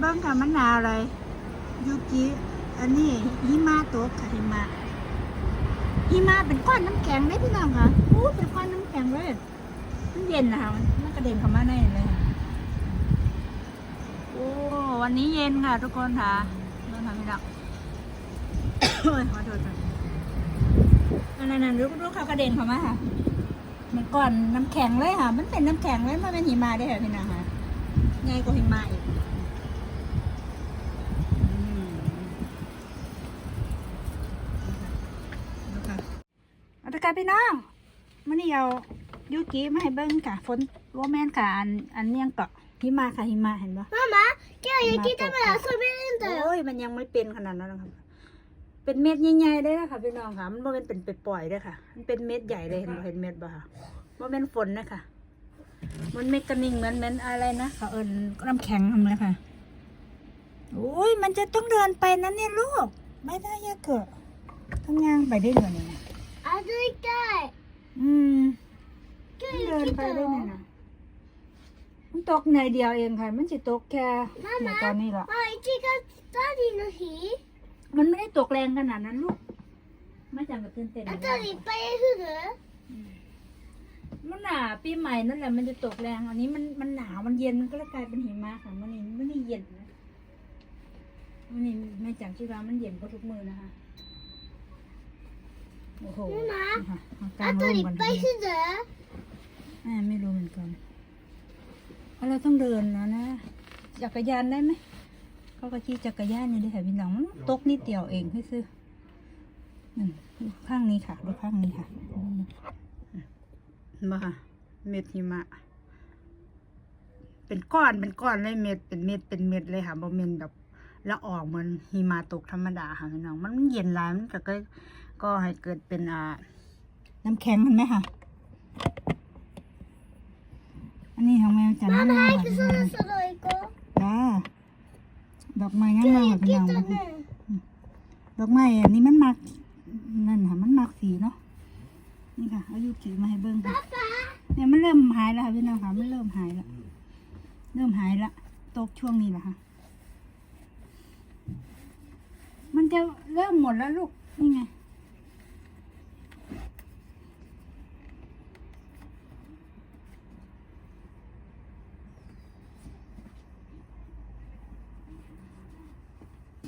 เบิ้งค่ะมันหนาวอะไร ยูกิอันนี้หิมะตกค่ะหิมะหิมะเป็นก้อนน้ำแข็งเลยพี่น้องค่ะอู้เป็นก้อนน้ำแข็งเลยมันเย็นนะคะมันมันกระเด็นเข้ามาในเลยค่ะโอ้วันนี้เย็นค่ะทุกคนค่ะนั่นค่ะพี่น้องโอ้ยขอโทษค่ะอันนั้นนะลูกลูกเขากระเด็นเข้ามาค่ะมันก่อนน้ำแข็งเลยค่ะ มันเป็นน้ำแข็งเลยมันเป็นหิมะได้ค่ะพี่น้องค่ะใหญ่กว่าหิมะอีกอืมดูค่ะเอาละ ค่ะพี่น้องมันนี่เอายูกิมาให้เบิ้งค่ะ ฝนว่าแมนค่ะ อันอันเนียงเกาะหิมะค่ะหิมะเห็นปะมามาเจ้ายูกิทำไมเราสวยไม่ได้แต่โอ้ยมันยังไม่เป็นขนาดนั้นหรอกค่เป็นเม็ดใหญ่ๆได้ค่ะพี่น้องค่ะ มันโมเป็นเป็นปล่อยได้ค่ะ มันเป็นเม็ดใหญ่เลยเห็นเห็นเม็ดบ่ค่ะโมเป็นฝนนะค่ะมันเม็ดกระนิ่งเหมือนเม็ดอะไรนะเขาเอิญน้ำแข็งทำเลยค่ะโอ้ยมันจะต้องเดินไปนั้นเนี่ยลูก ไม่ได้ยากเกิดต้องย่างไปได้เลยเนี่ย 歩いたい。 อืม 今 ต้อง 日 เดิน 雪 ไป だ ได้ よ เนี่ย。นะมันตกในอยเดียวเองค่ะ มันจะตกแค่ในตอนนี้หรอก あ、1月2日の日 มันไม่ได้ตกแรงขนาดนั้นลูกไม่จังกับตื่นเต้น あ เลย といっぱい降る มันหนาปีใหม่นั่นแหละมันจะตกแรง อันนี้มันมันหนาวมันเย็นมันก็เลยกลายเป็นหิมะค่ะมันนี่มันนี่เย็นนะมันนี่แม่จังคิดว่ามันเย็นกว่าทุกมือนะคะ โอ้โหนะกลางลงก่อนอ่าไม่รู้เหมือนกันเอาเราต้องเดินนะนะ จักรยานได้ไหม เขาก็ขี่จักรยานอยู่ในแถวพี่น้องตกนิดเดียวเองพี่ซื้อดูข้างนี้ค่ะดูข้างนี้ค่ะมาเม็ดหิมะ เป็นก้อนเป็นก้อนเลยเม็ดเป็นเม็ดเป็นเม็ดเลยค่ะบะเมนแบบละออกเหมือนหิมะตกธรรมดาค่ะพี่น้อง มันเย็นแล้วมันก็ ก็ให้เกิดเป็นอ่าน้ำแข็งมันไหมคะอันนี้ของแมวจันทร์ 마마 น่ารัก 이렇게 มาก 써놨어 너 이거าดอกไม้งามมากพี่น้องดอกไม้อันนี้มันมักนั่นค่ะมันมักสีเนาะนี่ค่ะเอายูกิมาให้เบิ้งค่ะเนี่ยมันเริ่มหายแล้วค่ะพี่น้องค่ะมันเริ่มหายแล้วเริ่มหายละตกช่วงนี้แหละค่ะ มันจะเริ่มหมดแล้วลูกนี่ไง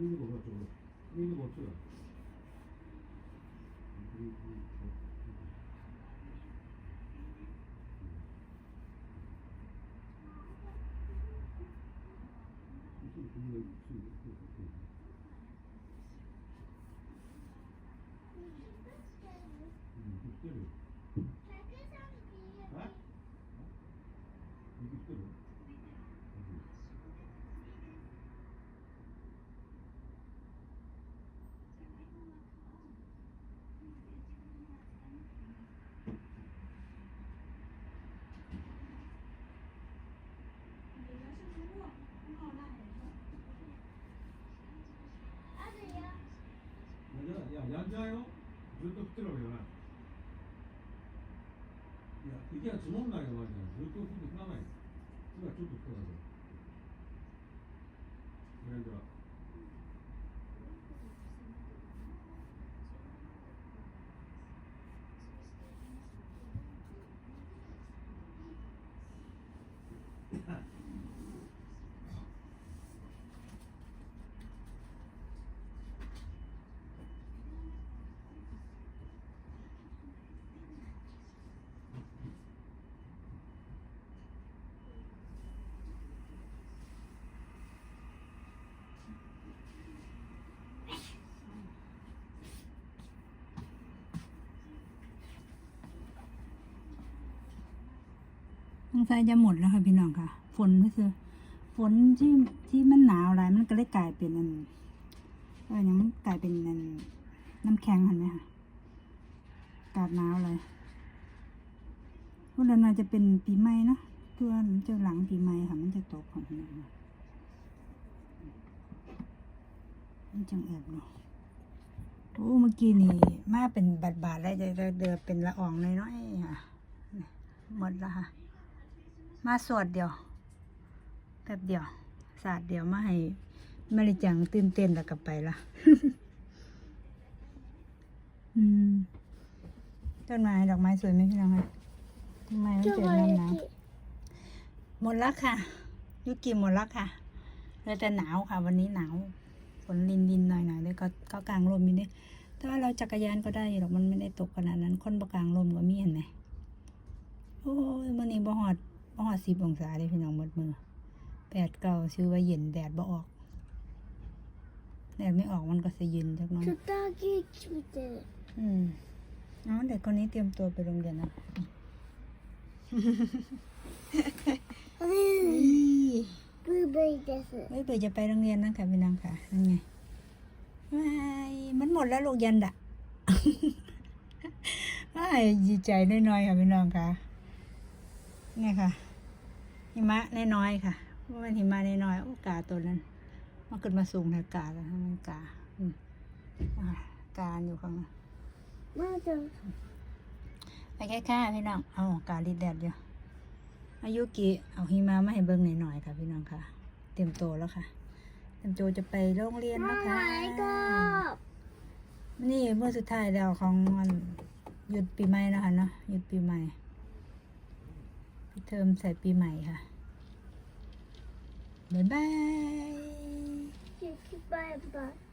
이거 뭐가 저거 이거 뭐죠? 그리고 や、んじゃうよ。ずっと降ってるわけじゃない。いや、雪が積もんないのマジで。ずっと降って降らない。今ちょっと降っただけ。それじゃあ。 งสัยจะหมดแล้วค่ะพี่น้องค่ะ ฝนก็คือ ฝนที่ที่มันหนาวอะไรมันก็เลยกลายเป็นอันเออยังมันกลายเป็นอันน้ำแข็งเห็นไหมคะอากาศหนาวเลยพวกเราน่าจะเป็นปีใหม่นะตัวเจ้าหลังปีใหม่ค่ะ มันจะตกของพี่น้องค่จังแอบเนาะโอ้เมื่อกี้นี่มาเป็นบาดบาดๆแล้วจะเดือเป็นละอองน้อยๆค่ะหมดแล้วค่ะ มาสวดเดียวแป๊บเดียวศาสตร์เดียวมาให้มาริจังตื่นเต้นแล้วกลับไปละต้นไม้ดอกไม้สวยไหมพี่น้องคะต้นไม้เจอน้ำนะหมดแล้วค่ะยุกิหมดแล้วค่ะเหลือแต่หนาวค่ะ วันนี้หนาวฝนลินดินหน่อยหน่อยเลยก็ก็กลางลมอยู่เนี่ยแต่าเราจักรยานก็ได้หรอกมันไม่ได้ตกขนาดนั้นคนประกลางลมก็มีเห็นไหมโอ้ยมันนี่บ่หอด บ่หอดสิบองศาเลยพี่น้องหมดมือแปดเก้าชื่อว่าเย็นแดดบ่ออกแดดไม่ออกมันก็จะเย็นจักหน้อย ちょっとだけ見てる อืมอ๋อเด็กคนนี้เตรียมตัวไปโรงเรียนนะ あれブーベリーです เฮ้ยเบื่อจะไปโรงเรียนนะค่ะพี่นางค่ะนั่นไงว้ายมันหมดแล้วลูกยันดะ ว้ายดีใจน้อยๆค่ะพี่น้องค่ะนี่ค่ะ หิมะน้อยๆค่ะว่ามันหิมะน้อยๆโอกาสตัวนั้นมันขึ้นมาสูงในกาแล้วมันกากาอยู่ข้างนั้นมาจังไปแค่ค่าพี่น้องเอากาลิดแดดอยู่อายุกี่เอาหิมะมาให้เบิ้งหน่อยๆค่ะพี่น้องค่ะ เต็มโตแล้วค่ะ เต็มโตจะไปโรงเรียนแล้วค่ะนี่เมื่อสุดท้ายแล้วของหยุดปีใหม่นะคะเนาะหยุดปีใหม่ เทอมใส่ปีใหม่ค่ะ บ๊ายบายบ๊ายบาย